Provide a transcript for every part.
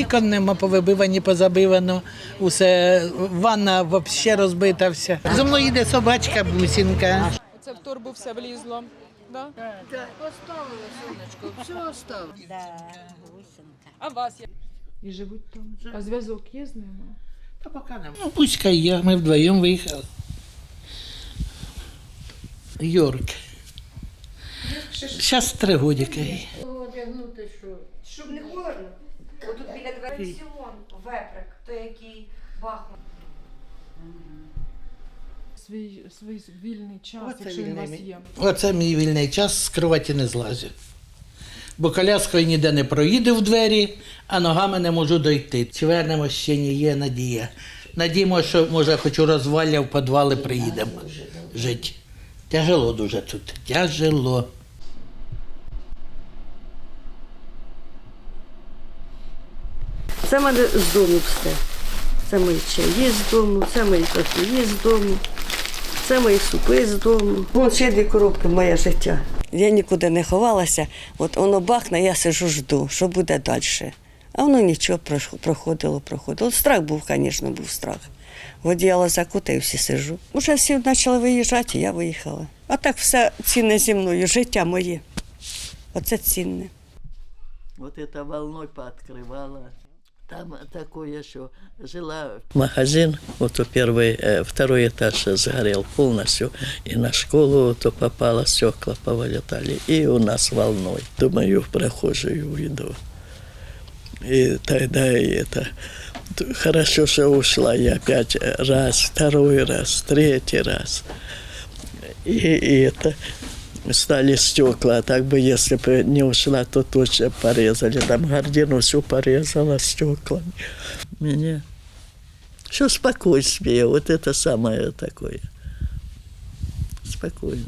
Вікон нема повибивані, позабивано. Усе ванна взагалі розбита вся. Зо мною йде собачка бусінка. Це в торбу все влізло. Да? Поставили сонечко, все оставили. Да. А вас як? І живуть там. А зв'язок є з ними? Та поки нема. Ну, Пуська я, ми вдвоєм виїхали. Йорк. Зараз три годики. Одягнути що? Щоб не холодно. Отут біля дверей пенсіон, веприк, той, який бахнув. Свій, свій вільний час, Оце якщо він у вас вільний є. Оце мій вільний час, з кроваті не злазю. Бо коляскою ніде не проїду в двері, а ногами не можу дойти. Чи вернемо ще ні, є надія. Надіємо, що може хоч у розвалля в підвали приїдемо жити. Тяжело дуже тут. Тяжело. Це в мене з дому все. Це мої чаї з дому, це мої кофеї з дому, це мої супи з дому. Вон ще дві коробки моє життя. Я нікуди не ховалася, от воно бахне, я сижу, жду, що буде далі. А воно нічого проходило, проходило. От страх був, звісно, був страх. В одіяло закутався і сижу. Уже всі почали виїжджати, і я виїхала. А так все цінне зі мною, життя моє. Оце цінне. Вот это волной пооткрывала. Там такое, что жила магазин, вот то первый, э, второй этаж сгорел полностью, и на школу то попало, стекла повылетали, и у нас волной. Думаю, в прохожую уйду. И тогда и это, хорошо, что ушла я опять раз, второй раз, третий раз. И, и это, стали стекла. А так бы, если бы не ушла, то точно порезали. Там гордину всю порезала стеклами. Меня. Все спокойствие, вот это самое такое. Спокойно.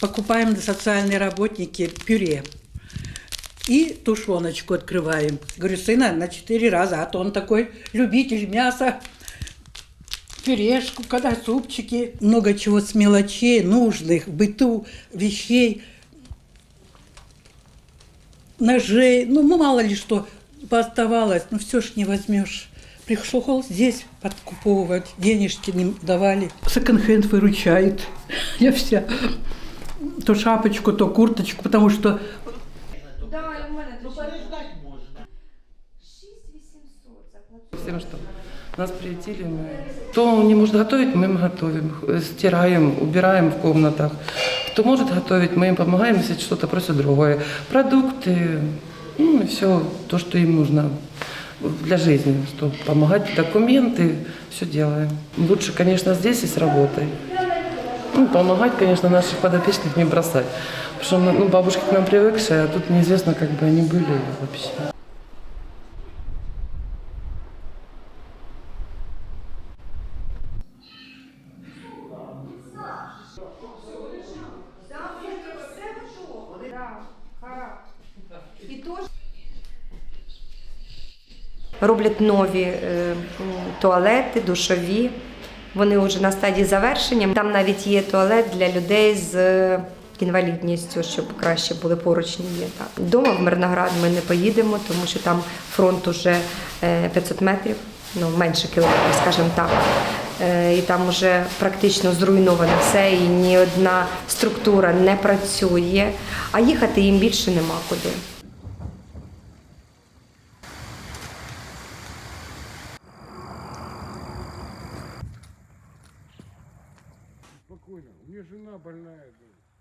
Покупаем социальные работники пюре. И тушеночку открываем. Говорю, сына, на четыре раза, а то он такой любитель мяса. Пюрешку, когда супчики, много чего с мелочей, нужных, быту, вещей, ножей, ну мало ли что пооставалось, ну все ж не возьмешь. Пришел здесь подкуповывать, денежки не давали. Секонд-хенд выручает. Я вся то шапочку, то курточку, потому что Всем, что нас приютили, мы... Кто не может готовить, мы им готовим, стираем, убираем в комнатах. Кто может готовить, мы им помогаем, если что-то просят другое. Продукты, ну и все то, что им нужно для жизни, что помогать, документы, все делаем. Лучше, конечно, здесь и с работой. Ну, помогать, конечно, наших подопечных не бросать. Потому что ну, бабушки к нам привыкшие, а тут неизвестно, как бы они были вообще. Роблять нові е, туалети, душові. Вони вже на стадії завершення. Там навіть є туалет для людей з е, інвалідністю, щоб краще були поручні є. Так. Дома в Мирноград ми не поїдемо, тому що там фронт уже е, 500 метрів, ну менше кілометрів, скажімо так. Е, І там вже практично зруйноване все, і ні одна структура не працює, а їхати їм більше нема куди. Спокойно. У мене жена больная. да.